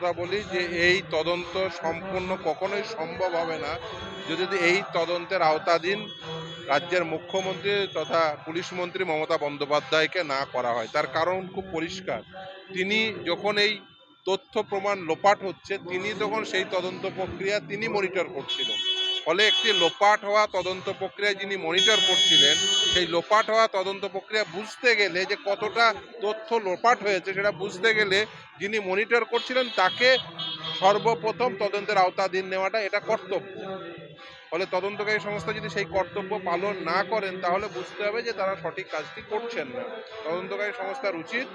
কথা বলি যে এই তদন্ত সম্পূর্ণ কখনোই সম্ভব হবে না। যদি এই তদন্তের আওতাধীন রাজ্যের মুখ্যমন্ত্রী তথা পুলিশ মন্ত্রী মমতা বন্দ্যোপাধ্যায়কে না করা হয়, তার কারণ খুব পরিষ্কার। তিনি যখন এই তথ্য প্রমাণ লোপাট হচ্ছে, তিনি তখন সেই তদন্ত প্রক্রিয়া তিনি মনিটর করছিলেন। ফলে একটি লোপাট হওয়া তদন্ত প্রক্রিয়া যিনি মনিটর করছিলেন, সেই লোপাট হওয়া তদন্ত প্রক্রিয়া বুঝতে গেলে যে কতটা তথ্য লোপাট হয়েছে সেটা বুঝতে গেলে যিনি মনিটর করছিলেন, তাকে সর্বপ্রথম তদন্তের আওতাধীন নেওয়াটা এটা কর্তব্য। ফলে তদন্তকারী সংস্থা যদি সেই কর্তব্য পালন না করেন, তাহলে বুঝতে হবে যে তারা সঠিক কাজটি করছেন না। তদন্তকারী সংস্থার উচিত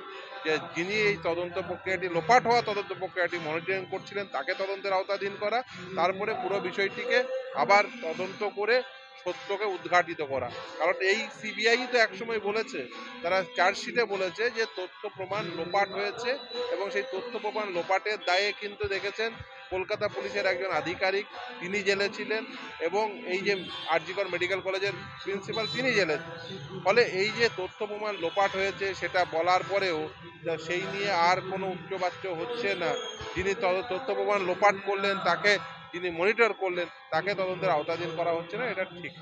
যে যিনি এই তদন্ত প্রক্রিয়াটি লোপাট হওয়া তদন্ত প্রক্রিয়াটি মনিটরিং করছিলেন, তাকে তদন্তের আওতাধীন করা, তারপরে পুরো বিষয়টিকে আবার তদন্ত করে সত্যকে উদ্ঘাটিত করা। কারণ এই সিবিআই তো একসময় বলেছে, তারা চার্জশিটে বলেছে যে তথ্য প্রমাণ লোপাট হয়েছে এবং সেই তথ্য প্রমাণ লোপাটের দায়ে কিন্তু দেখেছেন কলকাতা পুলিশের একজন আধিকারিক, তিনি জেলে ছিলেন এবং এই যে আরজিকর মেডিকেল কলেজের প্রিন্সিপাল তিনি জেলে ফলে এই যে তথ্য প্রমাণ লোপাট হয়েছে সেটা বলার পরেও সেই নিয়ে আর কোনো উচ্চবাচ্য হচ্ছে না। যিনি তথ্য প্রমাণ লোপাট করলেন, তাকে যিনি মনিটর করলেন, তাকে তদন্তের আওতাধীন করা হচ্ছে না, এটা ঠিক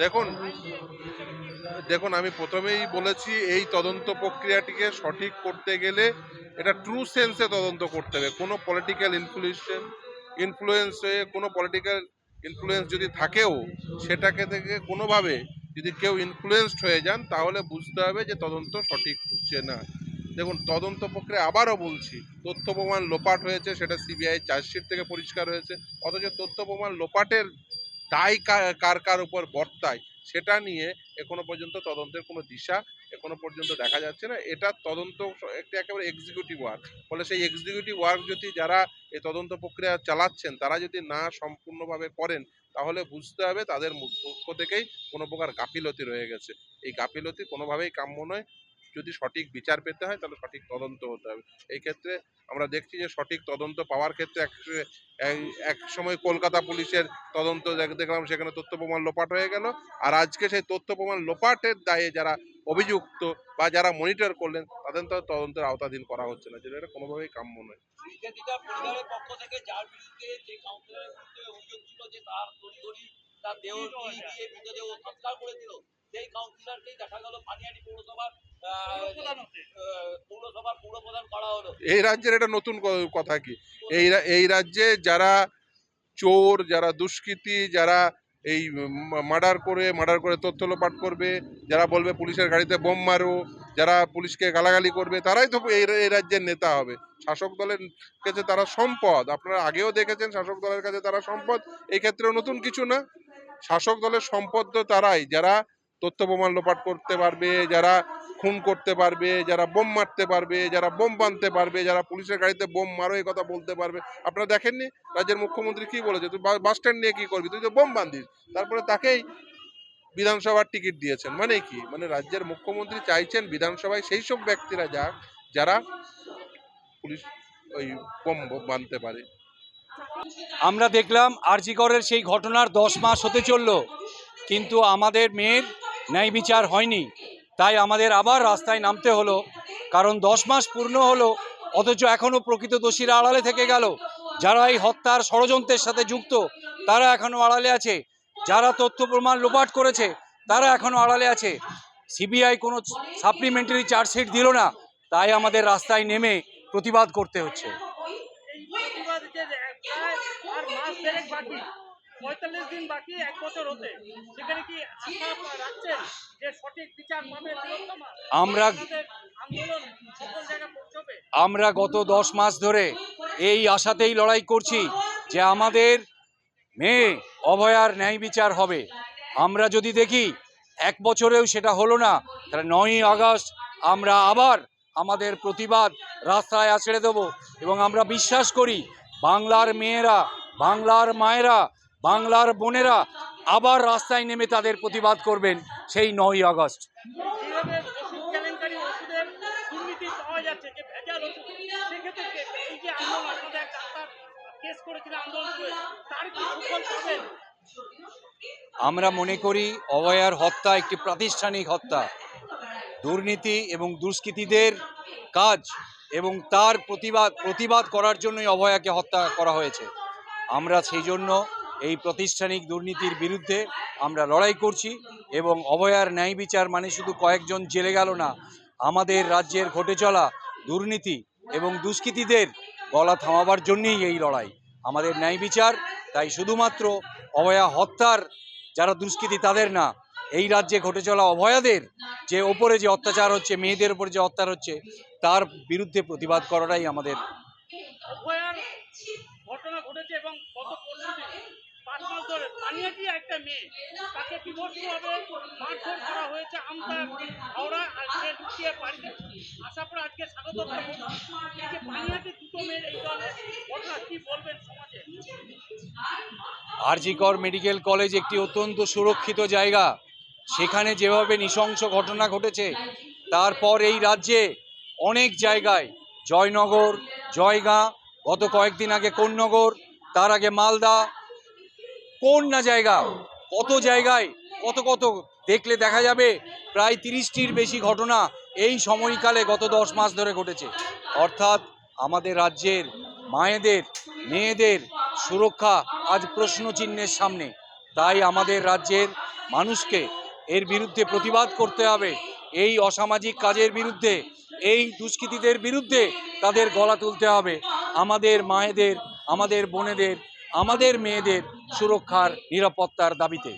দেখুন কি দেখুন আমি প্রথমেই বলেছি এই তদন্ত প্রক্রিয়াটিকে সঠিক করতে গেলে এটা ট্রু সেন্সে তদন্ত করতে হবে। কোনো পলিটিক্যাল ইনফ্লুয়েশন ইনফ্লুয়েন্স হয়ে কোনো পলিটিক্যাল ইনফ্লুয়েন্স যদি থাকেও সেটাকে থেকে কোনোভাবে যদি কেউ ইনফ্লুয়েসড হয়ে যান তাহলে বুঝতে হবে যে তদন্ত সঠিক হচ্ছে না। দেখুন, তদন্ত প্রক্রিয়া আবারও বলছি, তথ্য প্রমাণ লোপাট হয়েছে, সেটা সিবিআই চার্জশিট থেকে পরিষ্কার হয়েছে, অথচ তথ্য প্রমাণ লোপাটের দায় কার কার উপর বর্তায়, সেটা নিয়ে এখনও পর্যন্ত তদন্তের কোনো দিশা এখনও পর্যন্ত দেখা যাচ্ছে না। এটা তদন্ত একটি একেবারে এক্সিকিউটিভ ওয়ার্ক ফলে সেই এক্সিকিউটিভ ওয়ার্ক যদি যারা এই তদন্ত প্রক্রিয়া চালাচ্ছেন, তারা যদি না সম্পূর্ণভাবে করেন, তাহলে বুঝতে হবে তাদের পক্ষ থেকেই কোনো প্রকার গাফিলতি রয়ে গেছে। এই গাফিলতি কোনোভাবেই কাম্য নয়। যদি সঠিক বিচার পেতে হয় তাহলে সঠিক তদন্ত হতে হবে। এই ক্ষেত্রে আমরা দেখছি যে সঠিক তদন্ত পাওয়ার ক্ষেত্রে এক সময় কলকাতা পুলিশের তদন্ত দেখ- দেখলাম সেখানে তথ্য প্রমাণ লোপাট হয়ে গেল। আর আজকে সেই তথ্য প্রমাণ লোপাটের দায়ে যারা অভিযুক্ত বা যারা মনিটর করলেন তাদের তো তদন্তের আওতাধীন করা হচ্ছে না। যেটা এটা কোনোভাবেই কাম্য নয়। নির্যাতিতার পরিবারের পক্ষ থেকে যার বিরুদ্ধে যে কাউন্সিলরের বিরুদ্ধে অভিযোগ ছিল যে তার দেহ গিয়ে মৃতদেহ সৎকার করে দিল সেই কাউন্সিলরকেই দেখা গেল পানিয়াটি পৌরসভার এই রাজ্যের এটা নতুন কথা কি? এই এই রাজ্যে যারা চোর, যারা দুষ্কৃতী, যারা এই মার্ডার করে মার্ডার করে তথ্য লোপাট করবে, যারা বলবে পুলিশের গাড়িতে বোম মারো, যারা পুলিশকে গালাগালি করবে, তারাই তো এই এই রাজ্যের নেতা হবে। শাসক দলের কাছে তারা সম্পদ। আপনারা আগেও দেখেছেন শাসক দলের কাছে তারা সম্পদ। এই ক্ষেত্রেও নতুন কিছু না। শাসক দলের সম্পদ তো তারাই। যারা তথ্য প্রমাণ লোপাট করতে পারবে, যারা খুন করতে পারবে, যারা বোম মারতে পারবে, যারা বোম বাঁধতে পারবে, যারা পুলিশের গাড়িতে বোম মারো, এই কথা বলতে পারবে। আপনারা দেখেননি? রাজ্যের মুখ্যমন্ত্রী কি বলেছে? তুই বাস স্ট্যান্ড নিয়ে কি করবি? তুই তো বোম বান্ধিস তারপরে তাকেই বিধানসভার টিকিট দিয়েছেন। মানে কি? মানে রাজ্যের মুখ্যমন্ত্রী চাইছেন বিধানসভায় সেই সব ব্যক্তিরা যাক, যারা পুলিশ ওই বোম বাঁধতে পারে। আমরা দেখলাম আরজিকরের সেই ঘটনার দশ মাস হতে চলল, কিন্তু আমাদের মেয়ের ন্যায় বিচার হয়নি। তাই আমাদের আবার রাস্তায় নামতে হলো, কারণ দশ মাস পূর্ণ হলো, অথচ এখনও প্রকৃত দোষীরা আড়ালে থেকে গেল। যারা এই হত্যার ষড়যন্ত্রের সাথে যুক্ত, তারা এখনও আড়ালে আছে। যারা তথ্য প্রমাণ লোপাট করেছে, তারা এখনও আড়ালে আছে। সিবিআই কোনো সাপ্লিমেন্টারি চার্জশিট দিল না, তাই আমাদের রাস্তায় নেমে প্রতিবাদ করতে হচ্ছে। পঁয়তাল্লিশ দিন বাকি, এক বছর হতে। সেখানে কি আশা রাখছেন? আমরা- আমরা গত দশ মাস ধরে এই আশাতেই লড়াই করছি যে আমাদের মেয়ে অভয়ার ন্যায় বিচার হবে। আমরা যদি দেখি এক বছরেও সেটা হলো না তাহলে নয়ই আগস্ট আমরা আবার আমাদের প্রতিবাদ রাস্তায় আছড়ে দেব। এবং আমরা বিশ্বাস করি বাংলার মেয়েরা বাংলার মায়েরা বাংলার বোনেরা আবার রাস্তায় নেমে তাদের প্রতিবাদ করবেন সেই নয়ই আগস্ট। আমরা মনে করি অবয়ার হত্যা একটি প্রাতিষ্ঠানিক হত্যা। দুর্নীতি এবং দুষ্কৃতীদের কাজ এবং তার প্রতিবাদ প্রতিবাদ করার জন্যই অভয়াকে হত্যা করা হয়েছে। আমরা সেই জন্য এই প্রাতিষ্ঠানিক দুর্নীতির বিরুদ্ধে আমরা লড়াই করছি এবং অভয়ার ন্যায় বিচার মানে শুধু কয়েকজন জেলে গেল না, আমাদের রাজ্যের ঘটে চলা দুর্নীতি এবং দুষ্কৃতীদের গলা থামাবার জন্যই এই লড়াই। আমাদের ন্যায় বিচার, তাই শুধুমাত্র অভয়া হত্যার যারা দুষ্কৃতী তাদের না, এই রাজ্যে ঘটে চলা অভয়াদের যে ওপরে যে অত্যাচার হচ্ছে, মেয়েদের উপর যে অত্যাচার হচ্ছে, তার বিরুদ্ধে প্রতিবাদ করাটাই আমাদের ঘটনা ঘটেছে এবং গত পরশু দিন পাঁচ মাস আর আরজিকর মেডিকেল কলেজ একটি অত্যন্ত সুরক্ষিত জায়গা। সেখানে যেভাবে নৃশংস ঘটনা ঘটেছে, তারপর এই রাজ্যে অনেক জায়গায়, জয়নগর, জয়গাঁ, গত কয়েকদিন আগে কোন্নগর, তার আগে মালদা কোন না জায়গা? কত জায়গায়? কত কত? দেখলে দেখা যাবে প্রায় তিরিশটির বেশি ঘটনা এই সময়কালে গত দশ মাস ধরে ঘটেছে। অর্থাৎ আমাদের রাজ্যের মায়েদের, মেয়েদের সুরক্ষা আজ প্রশ্ন চিহ্নের সামনে। তাই আমাদের রাজ্যের মানুষকে এর বিরুদ্ধে প্রতিবাদ করতে হবে। এই অসামাজিক কাজের বিরুদ্ধে, এই দুষ্কৃতীদের বিরুদ্ধে তাদের গলা তুলতে হবে। আমাদের মায়েদের, আমাদের বোনেদের, আমাদের মেয়েদের সুরক্ষার নিরাপত্তার দাবিতে।